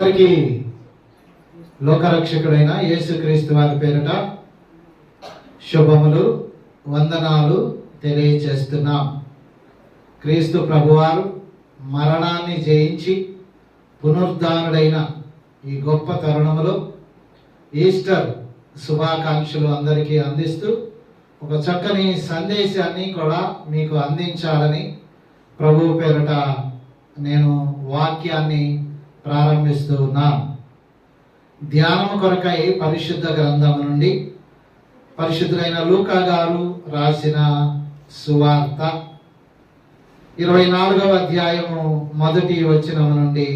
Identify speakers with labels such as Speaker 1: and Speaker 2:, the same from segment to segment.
Speaker 1: అందరికీ లోకరక్షకుడైన యేసుక్రీస్తు వారి పేరిట శుభములు వందనాలు తెలియచేస్తున్నాం. క్రీస్తు ప్రభువారు మరణాన్ని జయించి పునరుద్ధానుడైన ఈ గొప్ప తరుణములో ఈస్టర్ శుభాకాంక్షలు అందరికీ అందిస్తూ ఒక చక్కని సందేశాన్ని కూడా మీకు అందించాలని ప్రభు పేరిట నేను వాక్యాన్ని ప్రారంభిస్తూ ఉన్నాను ధ్యానము కొరకై పరిశుద్ధ గ్రంథము నుండి పరిశుద్ధులైన లూకా గారు రాసిన సువార్త ఇరవై నాలుగవ అధ్యాయము మొదటి వచనము నుండి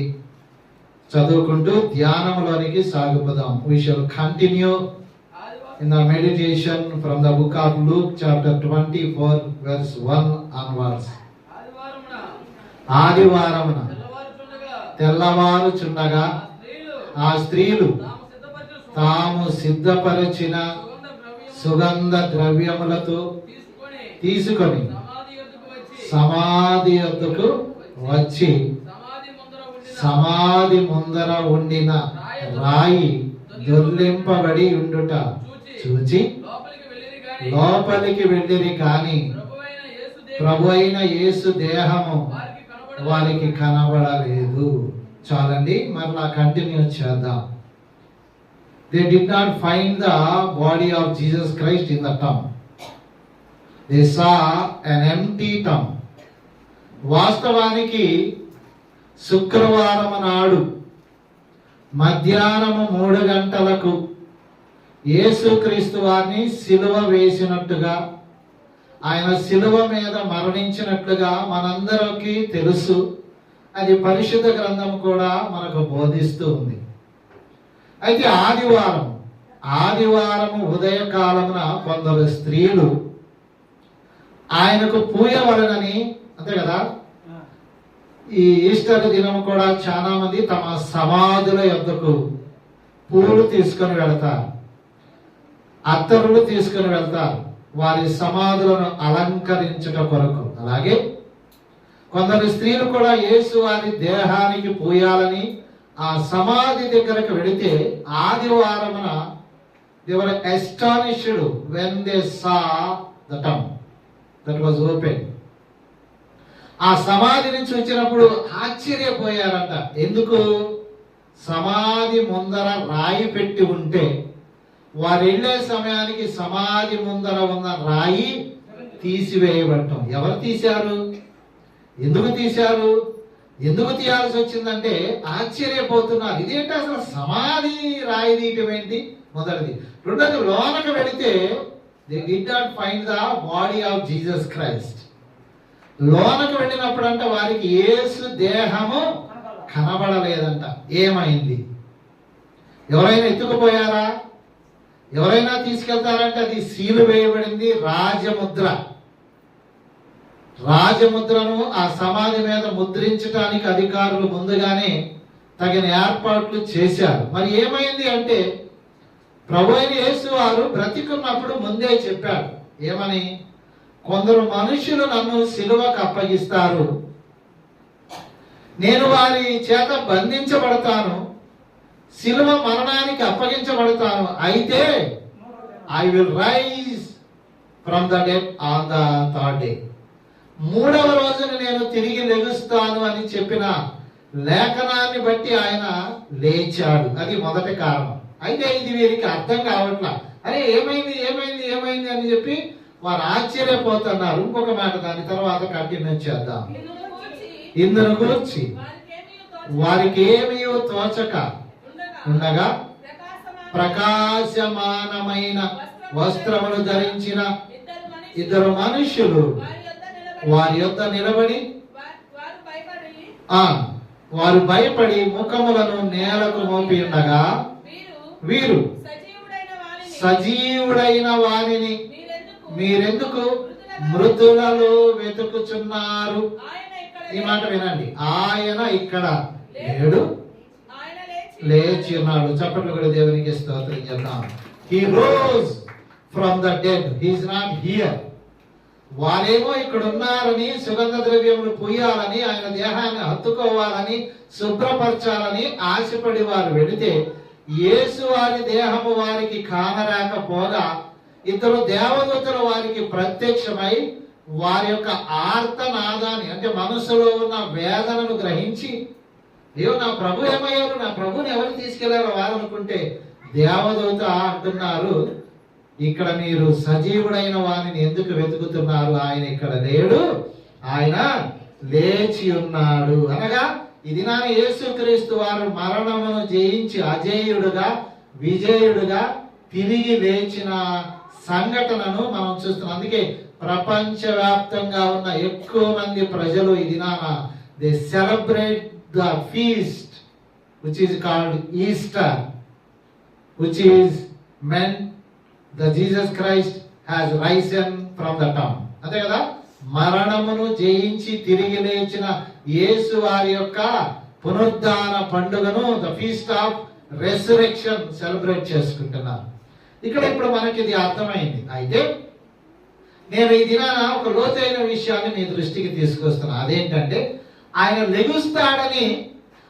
Speaker 1: చదువుకుంటూ ధ్యానములోనికి సాగుపుదాం. We shall continue in the meditation from the book of Luke chapter 24 verse 1 onwards.
Speaker 2: ఆదివారమున
Speaker 1: ఆదివారమున
Speaker 2: తెల్లవారుచుండగా ఆ స్త్రీలు తాము సిద్ధపరిచిన సుగంధ
Speaker 1: ద్రవ్యములతో
Speaker 2: తీసుకొని సమాధి యొద్దకు వచ్చి
Speaker 1: సమాధి వద్దకు వచ్చి
Speaker 2: సమాధి ముందర ఉండిన
Speaker 1: రాయి దొర్లింపబడి ఉండుట చూచి
Speaker 2: లోపలికి వెళ్ళిరి
Speaker 1: కానీ కాని
Speaker 2: ప్రభువైన
Speaker 1: ప్రభు అయిన యేసు దేహము
Speaker 2: వారికి కనబడలేదు.
Speaker 1: చాలండి మరలా కంటిన్యూ చేద్దాం. They did not find the body of Jesus Christ in the tomb they saw an empty tomb వాస్తవానికి శుక్రవారం నాడు మధ్యాహ్నము మూడు గంటలకు యేసుక్రీస్తు వారిని సిలువ వేసినట్టుగా ఆయన శిలువ మీద మరణించినట్లుగా మనందరికీ తెలుసు. అది పరిశుద్ధ గ్రంథం కూడా మనకు బోధిస్తూ ఉంది. అయితే ఆదివారం ఆదివారం ఉదయకాలమున కొందరు స్త్రీలు ఆయనకు పూయవలనని అంతే కదా? ఈ ఈస్టర్ దినం కూడా చాలా మంది తమ సమాధుల యొద్దకు పూలు తీసుకొని వెళతారు. అత్తరులు తీసుకొని వెళ్తారు. వారి సమాధులను అలంకరించుట కొరకు. అలాగే కొందరు స్త్రీలు కూడా యేసు వారి దేహానికి పూయాలని ఆ సమాధి దగ్గరకు వెళితే ఆదివారమున they were astonished when they saw the tomb that was open ఆ సమాధిని చూచినప్పుడు ఆశ్చర్యపోయారంట. ఎందుకు? సమాధి ముందర రాయి పెట్టి ఉంటే వారు వెళ్ళే సమయానికి సమాధి ముందర ఉన్న రాయి తీసివేయబడటం. ఎవరు తీశారు? ఎందుకు తీశారు? ఎందుకు తీయాల్సి వచ్చిందంటే ఆశ్చర్యపోతున్నారు. ఇదేంటి అసలు సమాధి రాయి తీయటం ఏంటి? మొదటిది. రెండోది లోనకు వెళితే they did not find the body of Jesus Christ లోనకు వెళ్ళినప్పుడు అంట వారికి ఏసు దేహము కనబడలేదంట. ఏమైంది? ఎవరైనా ఎత్తుకుపోయారా? ఎవరైనా తీసుకెళ్తారంటే అది సీలు వేయబడింది రాజముద్ర. రాజముద్రను ఆ సమాధి మీద ముద్రించడానికి అధికారులు ముందుగానే తగిన ఏర్పాట్లు చేశారు. మరి ఏమైంది అంటే ప్రభు అయిన యేసు వారు బ్రతికున్నప్పుడు ముందే చెప్పాడు ఏమని? కొందరు మనుషులు నన్ను సిలువకు అప్పగిస్తారు. నేను వారి చేత బంధించబడతాను. సిలువ మరణానికి అప్పగించబడతాను. అయితే I will rise from the dead on the third day మూడవ రోజున నేను తిరిగి లెగుస్తాను అని చెప్పిన లేఖనాన్ని బట్టి ఆయన లేచాడు. అది మొదటి కారణం. అయితే ఇది వీరికి అర్థం కావట్లా. అరే ఏమైంది ఏమైంది ఏమైంది అని చెప్పి వారు ఆశ్చర్యపోతున్నారు. ఇంకొక మాట దాని తర్వాత కంటిన్యూ చేద్దాం.
Speaker 2: ఇందును గూర్చి
Speaker 1: వారికి ఏమీ తోచక.
Speaker 2: ఉండగా
Speaker 1: ఉండగా
Speaker 2: ప్రకాశమాన
Speaker 1: ప్రకాశమానమైన వస్త్రములు ధరించిన
Speaker 2: ఇద్దరు
Speaker 1: మనుష్యులు
Speaker 2: వారి యొద్ద నిలబడి
Speaker 1: ఆ వారు భయపడి ముఖములను నేలకు మోపి ఉండగా
Speaker 2: వీరు సజీవుడైన వారిని మీరెందుకు
Speaker 1: మృతులలో వెతుకుచున్నారు? ఈ మాట వినండి. ఆయన ఇక్కడ లేడు.
Speaker 2: లేచి
Speaker 1: ఉన్నాడు. చప్పట్లు కూడా దేవునికి స్తోత్రం చెప్తాం. He rose from the dead he's not here వారేమో ఇక్కడ ఉన్నారని సుగంధ ద్రవ్యములు పూయాలని ఆయన దేహాన్ని హత్తుకోవాలని శుభ్రపరచాలని ఆశపడి వారు వెళితే యేసు వారి దేహము వారికి కానరాకపోగా ఇద్దరు దేవదూతలు వారికి ప్రత్యక్షమై వారి యొక్క ఆర్తనాదాన్ని అంటే మనసులో ఉన్న వేదనను గ్రహించి అయ్యో నా ప్రభు ఏమయ్యారు? నా ప్రభుని ఎవరు తీసుకెళ్ళారో వారు అనుకుంటే దేవదూత అంటున్నారు ఇక్కడ మీరు సజీవుడైన వారిని ఎందుకు వెతుకుతున్నారు? ఆయన ఇక్కడ లేడు ఆయన లేచి ఉన్నాడు. అనగా ఇది నా యేసుక్రీస్తు వారు మరణమును జయించి అజేయుడుగా విజయుడుగా తిరిగి లేచిన సంఘటనను మనం చూస్తున్నాం. అందుకే ప్రపంచవ్యాప్తంగా ఉన్న ఎక్కువ మంది ప్రజలు ఇది నా they celebrate the feast which is called Easter which is meant the Jesus Christ has risen from the tomb. అంతే కదా? మరణమును జయించి తిరిగి లేచిన యేసు వారి యొక్క పునరుద్ధాన పండుగను the feast of resurrection celebrate చేసుకుంటున్నారు ఇక్కడ ఇప్పుడు మనకి ఇది అర్థమైంది. అయితే నేను ఈ దినాన ఒక లోతైన విషయాన్ని మీ దృష్టికి తీసుకొస్తున్నాను అదేంటంటే ఆయన లెగుస్తాడని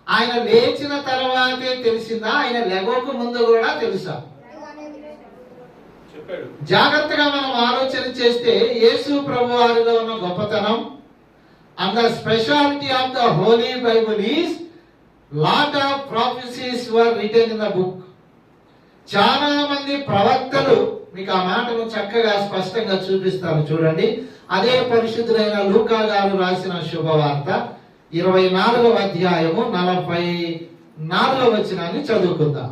Speaker 1: ఆయన లేచిన తర్వాతే తెలిసిందా? ఆయన లెగోకు ముందు కూడా తెలుసా? జాగ్రత్తగా మనం ఆలోచన చేస్తే యేసు ప్రభు వారిలో ఉన్న గొప్పతనం and the speciality of the holy Bible is lot of prophecies were written in the book చాలా మంది ప్రవక్తలు మీకు ఆ మాటను చక్కగా స్పష్టంగా చూపిస్తాను చూడండి. అదే పరిశుద్ధులైన లూకా గారు రాసిన శుభవార్త. ఇరవై నాలుగవ అధ్యాయము నలభై నాలుగవ వచనాన్ని చదువుకుందాం.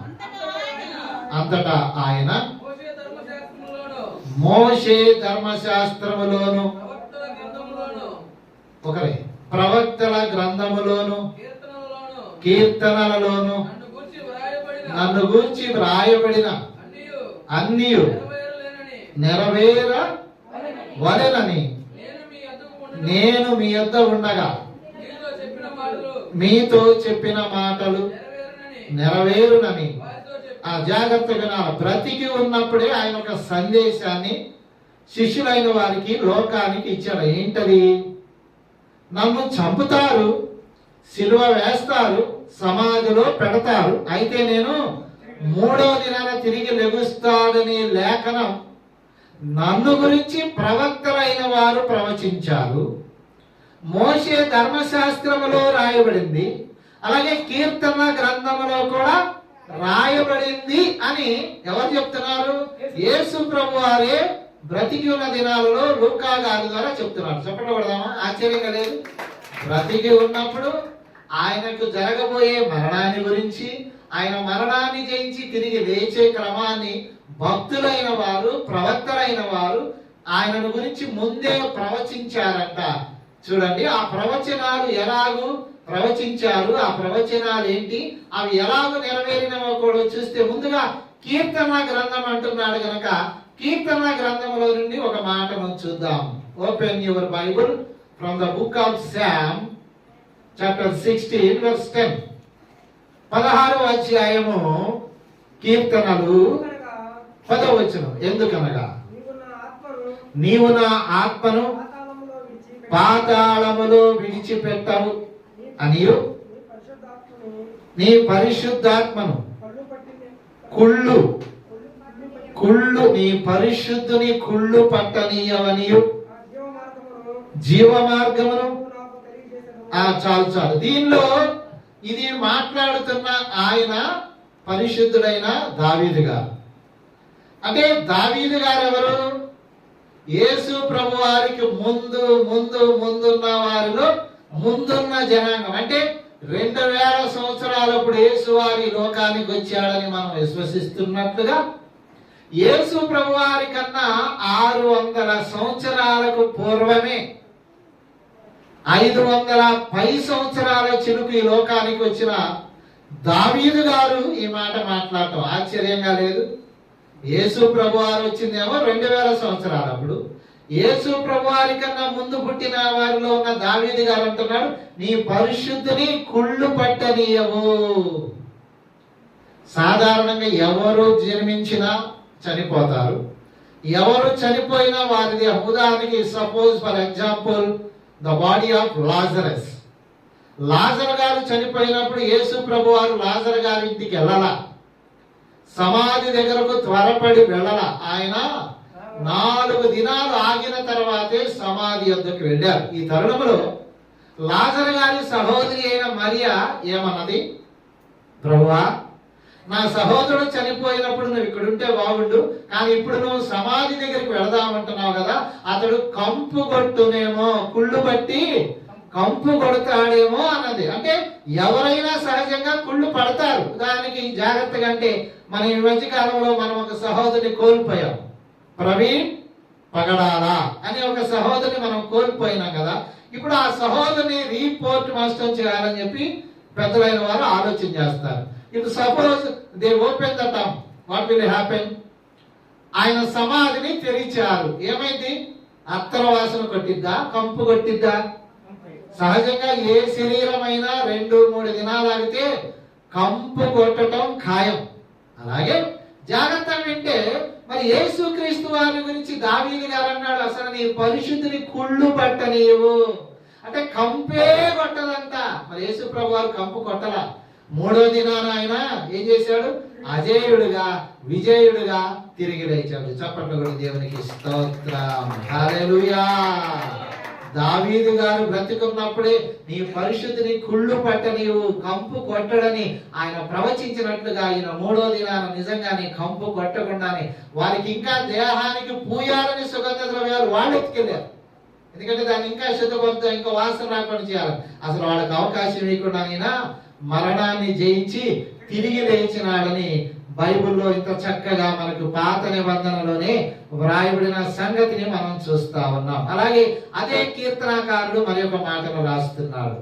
Speaker 2: అంతటా ఆయన
Speaker 3: మోషే ధర్మశాస్త్రములోను గ్రంథములోను
Speaker 1: ఒకరే ప్రవక్తల గ్రంథములోను
Speaker 3: కీర్తనలలోను నన్ను గురించి వ్రాయబడిన అన్నీ
Speaker 1: నెరవేర వలెనని
Speaker 3: నేను మీ అద్దకు ఉండగా
Speaker 1: యొద్ద ఉండగా
Speaker 3: మీతో చెప్పిన మాటలు నెరవేరనని.
Speaker 1: ఆ జాగ్రత్తగా వినాలి. బ్రతికి ఉన్నప్పుడే ఆయన ఒక సందేశాన్ని శిష్యులైన వారికి లోకానికి ఇచ్చారు ఏంటది? నన్ను చంపుతారు సిలువ వేస్తారు సమాధిలో పెడతారు. అయితే నేను మూడో దినాన తిరిగి లెగుస్తాడనే లేఖనం నన్ను గురించి ప్రవక్తలైన వారు ప్రవచించారు. మోషే ధర్మశాస్త్రములో రాయబడింది. అలాగే కీర్తన గ్రంథములో కూడా రాయబడింది అని ఎవరు చెప్తున్నారు? యేసు ప్రభు వారే బ్రతికి ఉన్న దినాలలో లూకా గారి ద్వారా చెప్తున్నారు. చెప్పండి పడదామా ఆశ్చర్యంగా లేదు? బ్రతికి ఉన్నప్పుడు ఆయనకు జరగబోయే మరణాన్ని గురించి ఆయన మరణాన్ని జయించి తిరిగి లేచే క్రమాన్ని భక్తులైన వారు ప్రవక్తలైన వారు ఆయనను గురించి ముందే ప్రవచించారంట. చూడండి ఆ ప్రవచనాలు ఎలాగూ ప్రవచించారు ఆ ప్రవచనాలు ఏంటి? అవి ఎలాగూ నెరవేరినవో కూడా చూస్తే ముందుగా కీర్తన గ్రంథం అంటున్నాడు గనక కీర్తన గ్రంథంలో నుండి ఒక మాటను చూద్దాం. Open your Bible from the book of Psalm chapter sixteen verse ten పదహారు అధ్యాయము కీర్తనలు.
Speaker 4: కనుక
Speaker 1: పదవచనం. ఎందుకనగా?
Speaker 4: నీవు నా ఆత్మను
Speaker 1: నీవు నా ఆత్మను
Speaker 4: పాతాళములో విడిచిపెట్టి
Speaker 1: పాతాళములో విడిచిపెట్టవు. అని
Speaker 4: నీ పరిశుద్ధాత్మను. కుళ్ళు.
Speaker 1: కుళ్ళు నీ పరిశుద్ధుని కుళ్ళు పట్టనీయవనియు.
Speaker 4: జీవ మార్గమును
Speaker 1: ఆ చాలు చాలు. దీనిలో ఇది మాట్లాడుతున్న ఆయన పరిశుద్ధుడైన దావీదు గారు. అంటే దావీదు గారు ఎవరు యేసు ప్రభు వారికి ముందు ముందు ముందున్న వారిలో ముందున్న జనాంగం. అంటే రెండు వేల సంవత్సరాలప్పుడు యేసు వారి లోకానికి వచ్చాడని మనం విశ్వసిస్తున్నట్లుగా యేసు ప్రభు వారి కన్నా ఆరు వందల సంవత్సరాలకు పూర్వమే ఐదు వందల పై సంవత్సరాల చినుకు ఈ లోకానికి వచ్చిన దావీదు గారు ఈ మాట మాట్లాడటం ఆశ్చర్యంగా లేదు. యేసు ప్రభు వారు వచ్చిందేమో రెండు వేల సంవత్సరాలప్పుడు యేసు ప్రభు వారి కన్నా ముందు పుట్టిన వారిలో ఉన్న దావీది గారు అంటున్నాడు నీ పరిశుద్ధిని కుళ్ళు పట్టనీయవు. సాధారణంగా ఎవరు జన్మించినా చనిపోతారు. ఎవరు చనిపోయినా వారిది ఉదాహరణకి suppose for example the body of Lazarus Lazar గారు చనిపోయినప్పుడు యేసు ప్రభు వారు లాజర్ గారి ఇంటికి వెళ్ళాల. సమాధి దగ్గరకు త్వరపడి వెళ్ళల ఆయన నాలుగు దినాలు ఆగిన తర్వాతే సమాధి వద్దకు వెళ్ళారు. ఈ తరుణంలో లాజర్ గారి సహోదరి అయిన మరియా ఏమన్నది? ప్రభువా నా సహోదరుడు చనిపోయినప్పుడు నువ్వు ఇక్కడ ఉంటే బాగుండు కానీ ఇప్పుడు నువ్వు సమాధి దగ్గరికి వెళదామంటున్నావు కదా అతడు కంపు కొట్టునేమో కుళ్ళు బట్టి కంపు కొడతాడేమో అన్నది. అంటే ఎవరైనా సహజంగా కుళ్ళు పడతారు. దానికి జాగ్రత్తగా అంటే మన ఈ మధ్య కాలంలో మనం ఒక సహోదరిని కోల్పోయాం. ప్రవీణ్ పగడాలా అనే ఒక సహోదరిని మనం కోల్పోయినాం కదా. ఇప్పుడు ఆ సహోదరిని రీపోర్ట్ మాస్టర్ చేయాలని చెప్పి పెద్దలైన వారు ఆలోచన చేస్తారు. ఇప్పుడు suppose they open the tomb what will happen ఆయన సమాధిని తెరిచారు. ఏమైంది? అత్తర వాసన కొట్టిద్దా? కంపు కొట్టిద్దా? సహజంగా ఏ శరీరమైనా రెండు మూడు దినాలు ఆగితే కంపు కొట్టడం ఖాయం. అలాగే జాగ్రత్త వింటే మరి యేసుక్రీస్తు వారి గురించి దావీదు గారు అన్నాడు అసలు నీ పరిశుద్ధిని కుళ్ళు పట్టనీయవు అంటే కంపే కొట్టదంట. మరి యేసు ప్రభు వారు కంపు కొట్టలా. మూడో దినాన ఆయన ఏం చేశాడు? అజేయుడుగా విజయుడుగా తిరిగి లేచాడు. చప్పట్లు కూడా దేవునికి స్తోత్రం. దావీదు గారు బ్రతికున్నప్పుడే నీ పరిశుద్ధిని కుళ్ళు పట్ట నీవు కంపు కొట్టడని ఆయన ప్రవచించినట్లుగా ఆయన మూడో దినాన నిజంగానే కంపు కొట్టకుండానే వారికి ఇంకా దేహానికి పూయాలని సుగంధ ద్రవ్యాలు వాళ్ళు ఎత్తుకెళ్ళారు. ఎందుకంటే దాన్ని ఇంకా శుద్ధపరుతో ఇంకా వాసన రాకుండా చేయాలి. అసలు వాళ్ళకి అవకాశం ఇవ్వకుండా మరణాన్ని జయించి తిరిగి లేచినాడని బైబిల్లో ఇంత చక్కగా మనకు పాత నిబంధనలోనే వ్రాయబడిన సంగతిని మనం చూస్తా ఉన్నాం. అలాగే అదే కీర్తనాకారుడు మరి ఒక మాటను రాస్తున్నాడు.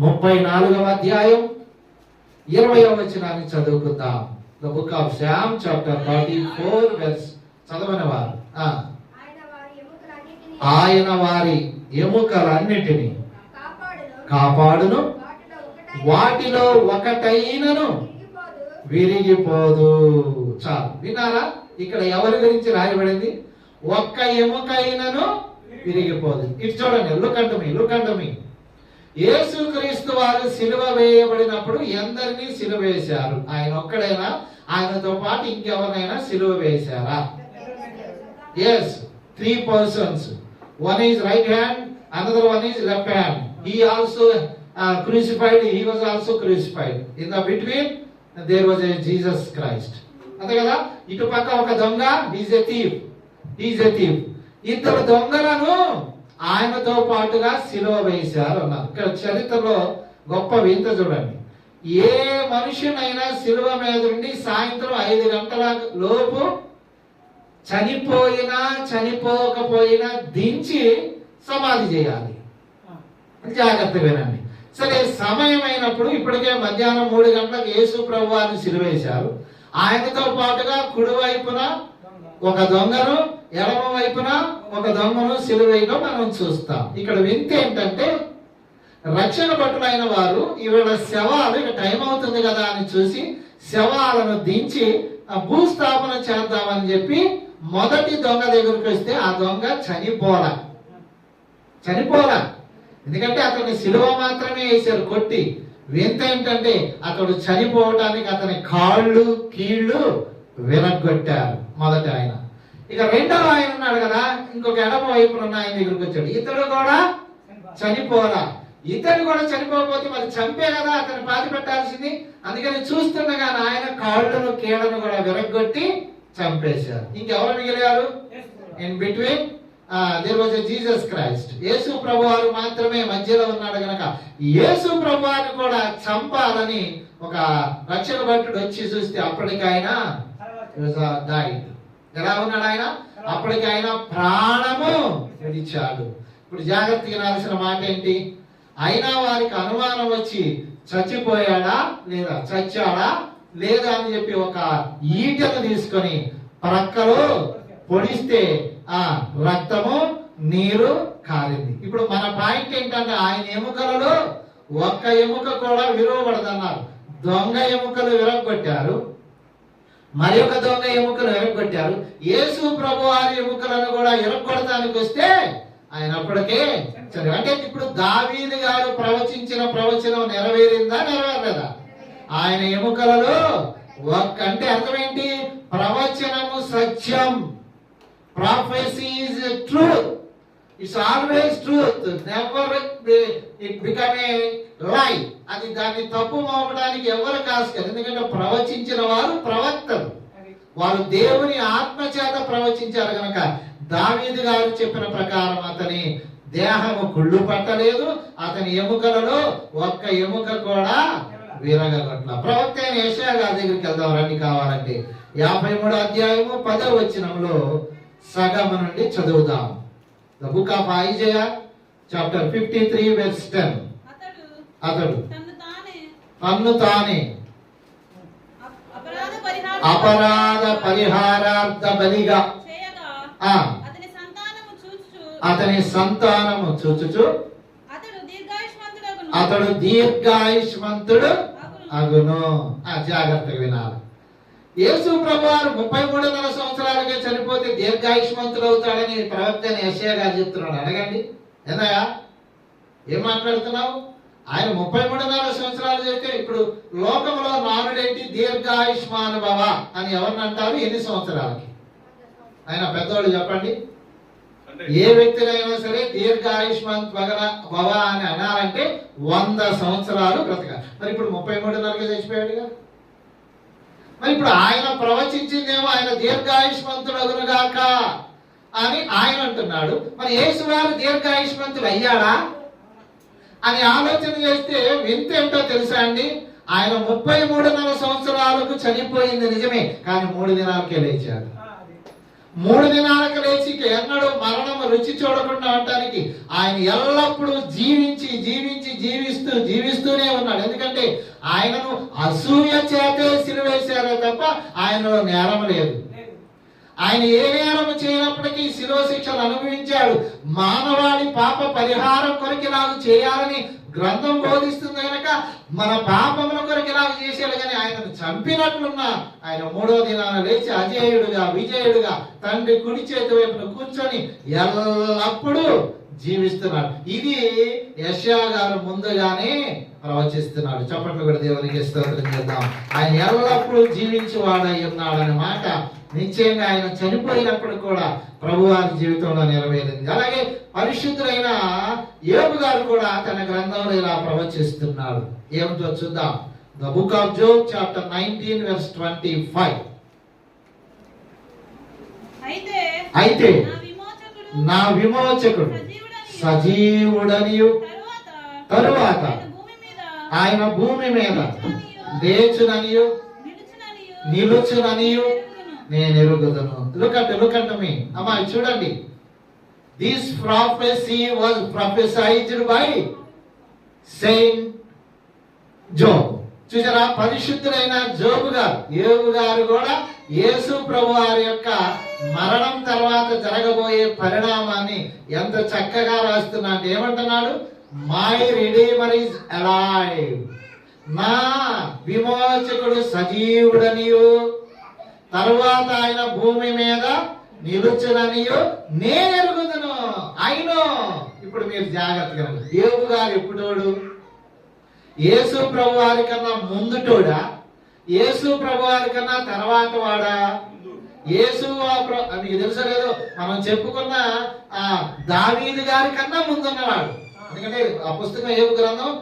Speaker 1: ముప్పై నాలుగవ అధ్యాయం ఇరవయవ వచనాన్ని చదువుకుందాం. The book of Psalm chapter thirty four verse చదవని వారు.
Speaker 2: ఆయన వారి ఎముకలన్నిటినీ కాపాడును. వాటిలో
Speaker 1: ఒకటైనను.
Speaker 2: విరిగిపోదు.
Speaker 1: చాలు. విన్నారా? ఇక్కడ ఎవరి గురించి రాయబడింది? ఒక్క ఎముకైనను విరిగిపోదు. ఇటు చూడండి లుకంటు మీ యేసు క్రీస్తు వారు సిలువ వేయబడినప్పుడు ఎందరినీ సిలువ వేశారు? ఆయన ఒక్కడైనా? ఆయనతో పాటు ఇంకెవరినైనా సిలువ వేశారా? Yes three persons one is right hand another one is left hand he also crucified he was also crucified in the between there was a Jesus Christ అంతే కదా? ఇటు పక్క ఒక దొంగ థీఫ్ ఇద్దరు దొంగలను ఆయనతో పాటుగా సిలువ వేశారు అన్నారు. ఇక్కడ చరిత్రలో గొప్ప వింత చూడండి. ఏ మనుషునైనా సిలువ మీద నుండి సాయంత్రం ఐదు గంటల లోపు చనిపోయినా చనిపోకపోయినా దించి సమాధి చేయాలి. జాగ్రత్త వినండి. సరే సమయం అయినప్పుడు ఇప్పటికే మధ్యాహ్నం మూడు గంటలకు యేసు ప్రభు వారిని సిలువేశారు. ఆయనతో పాటుగా కుడి వైపున ఒక దొంగను ఎడమ వైపున ఒక దొంగను సిలువేయడం మనం చూస్తాం. ఇక్కడ వింత ఏంటంటే రక్షణ భటులైన వారు ఈవేళ శవాలు ఇక టైం అవుతుంది కదా అని చూసి శవాలను దించి ఆ భూస్థాపన చేద్దామని చెప్పి మొదటి దొంగ దగ్గరికి వస్తే ఆ దొంగ చనిపోరా చనిపోరా ఎందుకంటే అతన్ని సిలువ మాత్రమే వేశారు కొట్టి. వింత ఏంటంటే అతడు చనిపోవటానికి అతని కాళ్ళు కీళ్ళు విరగొట్టారు మొదట ఆయన. ఇక రెండవ ఆయన ఉన్నాడు కదా ఇంకొక ఎడమ వైపున ఉన్న ఆయన దగ్గరికి వచ్చాడు. ఇతడు కూడా చనిపోరా. ఇతడు కూడా చనిపోకపోతే మరి చంపే కదా అతను పాతి పెట్టాల్సింది. అందుకని చూస్తుండగా ఆయన కాళ్ళను కీళ్ళను కూడా విరగొట్టి చంపేశారు. ఇంకెవరు మిగిలారు? In between there was Jesus Christ యేసు ప్రభు వారు మాత్రమే మధ్యలో ఉన్నాడు గనక. యేసు ప్రభు వారిని కూడా చంపాలని ఒక రక్షణ భట్టుడు వచ్చి చూస్తే అప్పటికి ఆయన డైడ్ ఎలా ఉన్నాడు ఆయన? అప్పటికి ఆయన ప్రాణము విడిచాడు. ఇప్పుడు జాగ్రత్తగా వినాల్సిన మాట ఏంటి? అయినా వారికి అనుమానం వచ్చి చచ్చిపోయాడా లేదా? చచ్చాడా లేదా అని చెప్పి ఒక ఈటను తీసుకొని ప్రక్కలో పొడిస్తే ఆ రక్తము నీరు కారింది ఇప్పుడు మన పాయింట్ ఏంటంటే ఆయన ఎముకలలో ఒక్క ఎముక కూడా విరవబడదన్నారు దొంగ ఎముకలు విరగొట్టారు. మరి ఒక దొంగ ఎముకలు ఎరగొట్టారు యేసు ప్రభు వారి ఎముకలను కూడా ఎరగొడటానికి వస్తే ఆయన అప్పటికే సరే అంటే ఇప్పుడు దావీది గారు ప్రవచించిన ప్రవచనం నెరవేరిందా నెరవేరలేదా? ఆయన ఎముకలలో ఒక్క అంటే అర్థం ఏంటి? ప్రవచనము సత్యం. Prophecy is truth it's always truth never it become a lie అది దాన్ని తప్పు మోపడానికి ఎవరు కదా ఎందుకంటే ప్రవచించిన వారు ప్రవక్తలు. వారు దేవుని ఆత్మ చేత ప్రవచించారు కనుక దావీదు గారు చెప్పిన ప్రకారం అతని దేహము కుళ్ళు పట్టలేదు. అతని ఎముకలలో ఒక్క ఎముక కూడా విరగగొట్ల. ప్రవక్త అయిన యెషయా గారి దగ్గరికి వెళ్దాం. రండి కావాలంటే. యాభై మూడు అధ్యాయము పదో వచ్చినంలో సగము నుండి చదువుదాం. The book of Isaiah chapter fifty three verse ten
Speaker 5: అతడు. తన్ను తానే అపరాధ పరిహారం
Speaker 1: అపరాధ పరిహారార్థ బలిగా.
Speaker 5: అతని సంతానము చూచుచు. అతడు
Speaker 1: దీర్ఘాయుష్మంతుడు అగును. ఆ జాగ్రత్తగా వినాలి. యేసు ప్రభువారు ముప్పై మూడున్నర సంవత్సరాలకే చనిపోతే దీర్ఘాయుష్మంతుడు అవుతాడని ప్రవక్త యెషయా గారు చెప్తున్నాడు. అడగండి. ఏందయ్యా? ఏం మాట్లాడుతున్నావు? ఆయన ముప్పై మూడున్నర సంవత్సరాలు చేస్తే ఇప్పుడు లోకంలో నానుడేంటి దీర్ఘాయుష్మాన్ భవ అని ఎవరిని అంటారు? ఎన్ని సంవత్సరాలకి? ఆయన పెద్దవాళ్ళు చెప్పండి. ఏ వ్యక్తినైనా సరే దీర్ఘాయుష్మంత్ భగన భవ అని అనాలంటే వంద సంవత్సరాలు బ్రతకాలి. మరి ఇప్పుడు ముప్పై మూడున్నరకే చచ్చిపోయాడుగా. మరి ఇప్పుడు ఆయన ప్రవచించిందేమో ఆయన దీర్ఘాయుష్మంతుడు అగునుగాక అని ఆయన అంటున్నాడు. మరి యేసు దీర్ఘాయుష్మంతుడు అయ్యాడా అని ఆలోచన చేస్తే వింత ఏంటో తెలుసా అండి? ఆయన ముప్పై మూడున్నర సంవత్సరాలకు చనిపోయింది నిజమే కానీ మూడు దినాలకే లేచాడు. మూడు దినాలకు లేచి ఇక ఎన్నడూ మరణం రుచి చూడకుండా ఉండటానికి ఆయన ఎల్లప్పుడూ జీవించి జీవించి జీవిస్తూ జీవిస్తూనే ఉన్నాడు. ఎందుకంటే ఆయనను అసూయ చేతే సిలువేశారే తప్ప ఆయనలో నేరం లేదు. ఆయన ఏ నేరము చేయనప్పటికీ శిలో శిక్షలు అనుభవించాడు. మానవాళి పాప పరిహారం కొరకు ఇలాగ చేయాలని గ్రంథం బోధిస్తుంది కనుక మన పాపముల కొరకు ఇలాగ చేశాడు కానీ ఆయనను చంపినట్లున్నా ఆయన మూడో దినాన లేచి అజేయుడుగా విజయుడుగా తండ్రి కుడి చేతి వైపున కూర్చొని ఎల్లప్పుడూ జీవిస్తున్నాడు. ఇది యశ్యా గారు ముందుగానే ప్రవచిస్తున్నాడు. చప్పట్లు కూడా దేవునికి స్తోత్రం చేద్దాం. ఆయన ఎల్లప్పుడూ జీవించేవాడై ఉన్నాడనే మాట నిశ్చయంగా ఆయన చనిపోయినప్పుడు కూడా ప్రభువారి జీవితంలో నెరవేరింది. అలాగే పరిశుద్ధులైన యోబు గారు కూడా తన గ్రంథంలో ఇలా ప్రవచిస్తున్నాడు. ఏమిటో చూద్దాం. The book of Job chapter nineteen verse twenty five
Speaker 5: అయితే నా విమోచకుడు సజీవుడనియు. తరువాత ఆయన భూమి మీద
Speaker 1: లేచుననియు
Speaker 5: నిలుచుననియు
Speaker 1: నేను ఎరుగుదను లుకంట లుకంట మీ అమ్మా చూడండి. This prophecy was prophesied by saint Job చూసారా? పరిశుద్ధులైన జోబు గారు యోబు గారు కూడా యేసు ప్రభు వారి యొక్క మరణం తర్వాత జరగబోయే పరిణామాన్ని ఎంత చక్కగా రాస్తున్నా ఏమంటున్నాడు? మై రిడీమర్ ఇస్ అలైవ్ నా విమోచకుడు సజీవుడనియు. తరువాత ఆయన భూమి మీద నిలుచుననియు. నేను ఎరుగుదును అయినో ఇప్పుడు మీరు జాగ్రత్తగా దేవు గారు ఎప్పుడోడు? యేసు ప్రభు వారి కన్నా ముందుటోడా? యేసు ప్రభు వారి కన్నా తర్వాత వాడా యేసు ఆ ప్ర- మీకు తెలుసా లేదో? మనం చెప్పుకున్న ఆ దావీదు గారి కన్నా ముందున్నవాడు. ఎందుకంటే ఆ పుస్తకం ఏ గ్రంథం?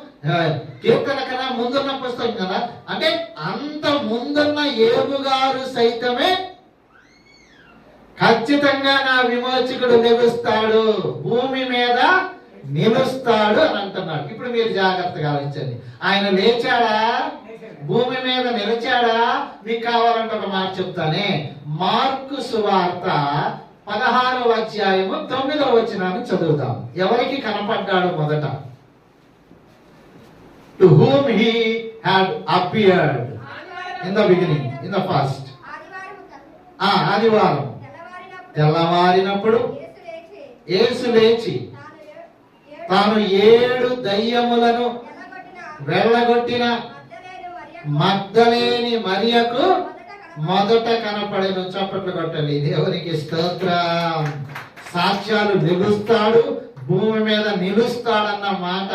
Speaker 1: కీర్తన కన్నా ముందున్న పుస్తకం కదా. అంటే అంత ముందున్న ఏబు గారు సైతమే ఖచ్చితంగా నా విమోచకుడు నిలుస్తాడు. భూమి మీద నిలుస్తాడు అని అంటున్నాడు. ఇప్పుడు మీరు జాగ్రత్తగా ఆలోచించండి. ఆయన లేచాడా? భూమి మీద నిలిచాడా? మీకు కావాలంటే ఒక మాట చెప్తానే. మార్కు సువార్త పదహారవ అధ్యాయము తొమ్మిదవ వచనాన్ని చదువుతాం ఎవరికి కనపడ్డాడు మొదట? To whom he had appeared in the beginning in the first ఆ ఆదివారం.
Speaker 2: తెల్లవారినప్పుడు యేసు లేచి తాను ఏడు
Speaker 1: దయ్యములను
Speaker 2: వెళ్ళగొట్టిన మగ్ధలేని మరియకు మొదట
Speaker 1: కనపడిన చప్పట్లు కొట్టండి. దేవునికి స్తోత్ర? సాక్ష్యాలు నిలుస్తాడు భూమి మీద నిలుస్తాడన్న మాట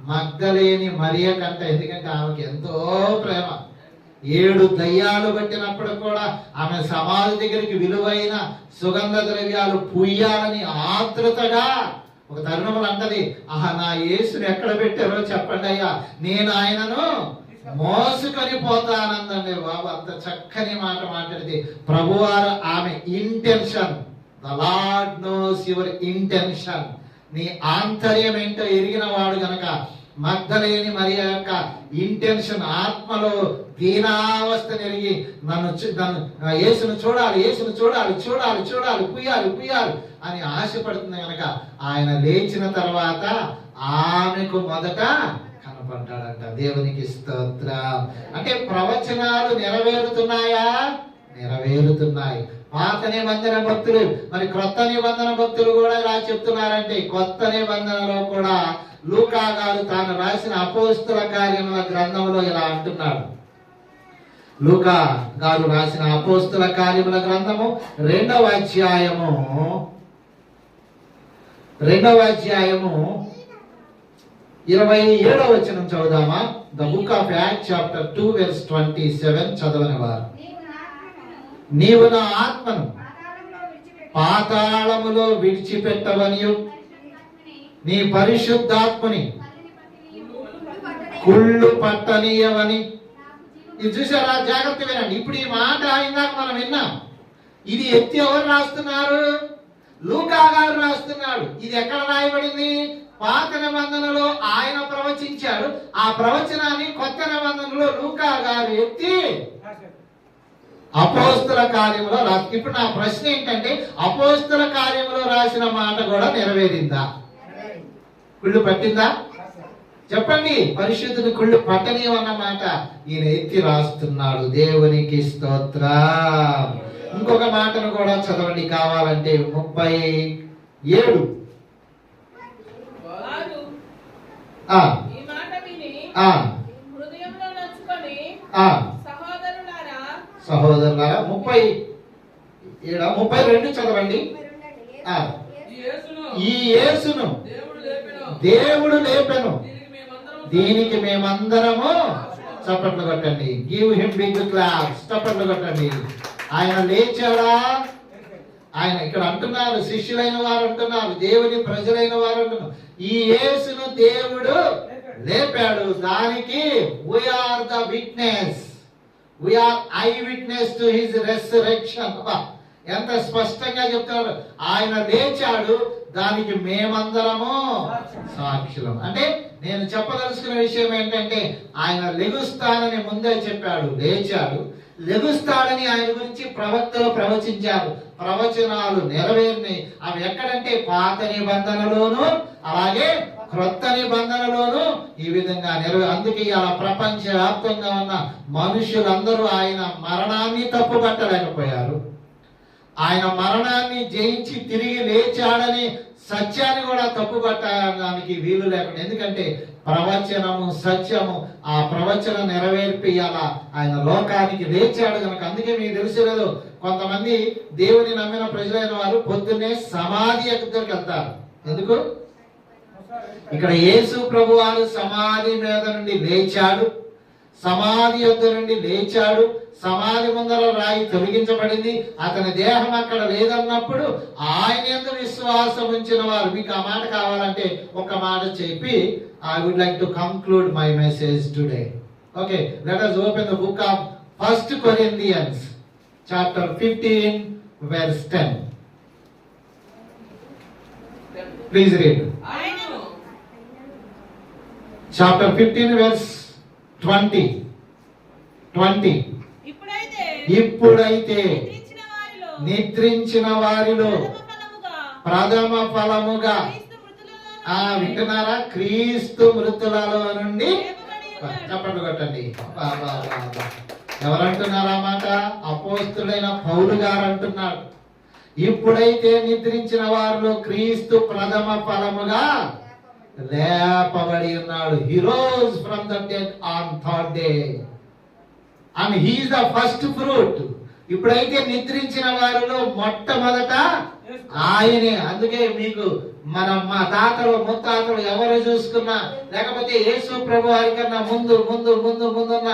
Speaker 1: మగ్ధలేని మరియ కంట. ఎందుకంటే ఆమెకి ఎంతో ప్రేమ. ఏడు దయ్యాలు పట్టినప్పుడు కూడా ఆమె సమాధి దగ్గరికి విలువైన సుగంధ ద్రవ్యాలు పుయ్యాలని ఆతృతగా ఒక తరుణములు అంటది ఆహా నా యేసుని ఎక్కడ పెట్టారో చెప్పండి అయ్యా. నేను ఆయనను మోసుకొని పోతానందండి బాబు. అంత చక్కని మాట మాట్లాడితే ప్రభువారు ఆమె intention. The Lord knows your intention. నీ ఆంతర్యం ఏంటో ఎరిగిన వాడు గనక మగ్ధలేని మరి యొక్క ఇంటెన్షన్ ఆత్మలో దీనావస్థ ఎరిగి నన్ను నన్ను యేసును చూడాలి యేసును చూడాలి చూడాలి చూడాలి పుయ్యాలి పుయ్యాలి అని ఆశపడుతుంది గనక ఆయన లేచిన తర్వాత ఆమెకు మొదట కనపడ్డాడంట దేవునికి స్తోత్ర. అంటే ప్రవచనాలు నెరవేరుతున్నాయా? నెరవేరుతున్నాయి. పాత నిబంధన భక్తులు మరి క్రొత్త నిబంధన భక్తులు కూడా ఇలా చెప్తున్నారంటే కొత్త నిబంధనలో కూడా లూకా గారు తాను రాసిన అపోస్తుల కార్యముల గ్రంథంలో ఇలా అంటున్నాడు. లూకా గారు రాసిన అపోస్తుల కార్యముల గ్రంథము రెండవ అధ్యాయము రెండవ అధ్యాయము ఇరవై ఏడవ వచనం చదువుదామా? The book of Act chapter two verse twenty seven చదవని వారు
Speaker 2: నీవు నా ఆత్మను
Speaker 1: పాతాళములో విడిచిపెట్టవనియు. నీ పరిశుద్ధాత్మని
Speaker 2: కుళ్ళు
Speaker 1: పట్టనీయవని. ఇది చూసారా జాగ్రత్త వినండి. ఇప్పుడు ఈ మాట ఇందాక మనం విన్నాం. ఇది ఎత్తి ఎవరు రాస్తున్నారు? లూకా గారు రాస్తున్నాడు ఇది ఎక్కడ రాయబడింది? పాత నిబంధనలో ఆయన ప్రవచించాడు. ఆ ప్రవచనాన్ని కొత్త నిబంధనలో లూకా గారు ఎత్తి అపోస్తుల కార్యంలో రా ఇప్పుడు నా ప్రశ్న ఏంటంటే అపోస్తుల కార్యంలో రాసిన మాట కూడా నెరవేరిందా? కుళ్ళు పట్టిందా? చెప్పండి. పరిశుద్ధుని కుళ్ళు పట్టనీయమన్న మాట ఈయన ఎత్తి రాస్తున్నాడు. దేవునికి స్తోత్ర. ఇంకొక మాటను కూడా చదవండి. కావాలంటే ముప్పై ఏడు
Speaker 5: వారు
Speaker 1: ఆ,
Speaker 5: ఈ మాట విని
Speaker 1: ఆ,
Speaker 5: హృదయంలో నచ్చుకొని
Speaker 1: ఆ,
Speaker 5: సహోదరులారా
Speaker 1: ముప్పై ఏడా? ముప్పై రెండు చదవండి.
Speaker 3: ఈ యేసును దేవుడు లేపెను. దీనికి మేమందరం
Speaker 1: దీనికి మేమందరము చప్పట్లు కొట్టండి. గివ్ హిమ్ బిగ్ క్లాప్స్ చప్పట్లు కొట్టండి. ఆయన లేచాడా? ఆయన ఇక్కడ అంటున్నారు శిష్యులైన వారు అంటున్నారు దేవుని ప్రజలైన వారు అంటున్నారు. ఈ యేసును దేవుడు లేపాడు. దానికి we are the witness we are eye witness to his resurrection ఎంత స్పష్టంగా చెప్తున్నారు ఆయన లేచాడు దానికి మేమందరము సాక్షులం. అంటే నేను చెప్పదలుచుకున్న విషయం ఏంటంటే ఆయన లెగుస్తానని ముందే చెప్పాడు లేచాడు. లెగుస్తాడని ఆయన గురించి ప్రవక్తలు ప్రవచించారు. ప్రవచనాలు నెరవేరినాయి. అవి ఎక్కడంటే పాత నిబంధనలోను అలాగే క్రొత్త నిబంధనలోను ఈ విధంగా నెరవే. అందుకే అలా ప్రపంచ వ్యాప్తంగా ఉన్న మనుషులందరూ ఆయన మరణాన్ని తప్పుపట్టలేకపోయారు. ఆయన మరణాన్ని జయించి తిరిగి లేచాడని సత్యాన్ని కూడా తప్పుపట్టడానికి వీలు లేకుండా ఎందుకంటే ప్రవచనము సత్యము ఆ ప్రవచనం నెరవేర్పియాల ఆయన లోకానికి లేచాడు కనుక అందుకే మీకు తెలిసిలేదు కొంతమంది దేవుని నమ్మిన ప్రజలైన వారు పొద్దున్నే సమాధి దగ్గరికి వెళ్తారు? ఎందుకు? ఇక్కడ యేసు ప్రభు వారు సమాధి మీద నుండి లేచాడు. సమాధి యొద్ద నుండి లేచాడు. సమాధి ముందర రాయి తొలగించబడింది. అతని దేహం అక్కడ లేదన్నప్పుడు ఆయన ఎందు విశ్వాసం ఉంచిన వారు. మీకు ఆ మాట కావాలంటే ఒక మాట చెప్పి I would like to conclude my message today okay let us open the book of first Corinthians chapter fifteen verse ten please read chapter fifteen verse twenty twenty
Speaker 5: ఇప్పుడైతే నిద్రించిన వారిలో ప్రథమ ఫలముగా
Speaker 1: ఆ వింటున్నారా? క్రీస్తు మృతులలో నుండి. చప్పట్లు కొట్టండి. ఎవరంటున్నారా మాట? అపోస్తుడైన పౌలు గారు అంటున్నాడు ఇప్పుడైతే నిద్రించిన వారిలో క్రీస్తు ప్రథమ ఫలముగా లేపబడి ఉన్నాడు. He rose from the dead on third day and he is the first fruit ఇప్పుడైతే నిద్రించిన వారిలో మొట్టమొదట ఆయనే. అందుకే మీకు మన మా తాతలు ముత్తాతలు ఎవరు చూసుకున్నా లేకపోతే యేసు ప్రభు వారి కన్నా ముందు ముందు ముందు ముందున్న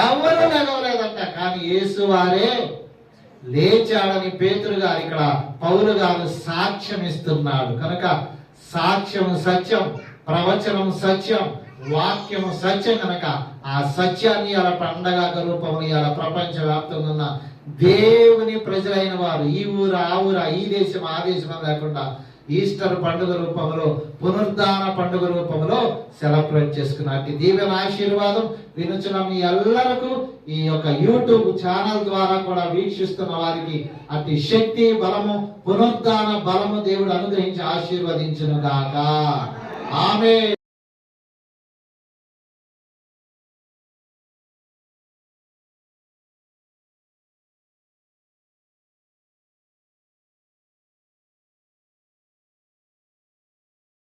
Speaker 1: ఎవరు లేవలేదంట. కానీ యేసు వారే లేచాడని పేతురు గారు ఇక్కడ పౌరు గారు సాక్ష్యం ఇస్తున్నాడు కనుక సాక్ష్యం సత్యం ప్రవచనం సత్యం వాక్యం సత్యం కనుక ఆ సత్యాన్ని అలా పండగ రూపంలో ఇలా ప్రపంచ వ్యాప్తంగా ఉన్న దేవుని ప్రజలైన వారు ఈ ఊరు ఆ ఊరు ఈ దేశం ఆ దేశం లేకుండా ఈస్టర్ పండుగ రూపంలో పునరుద్ధాన పండుగ రూపంలో సెలబ్రేట్ చేసుకున్నారు దీవెన ఆశీర్వాదం వినుచున్న మీ ఎల్లరకు ఈ యొక్క యూట్యూబ్ ఛానల్ ద్వారా కూడా వీక్షిస్తున్న వారికి అతి శక్తి బలము పునరుద్ధాన బలము దేవుడు అనుగ్రహించి ఆశీర్వదించును గాక. ఆమె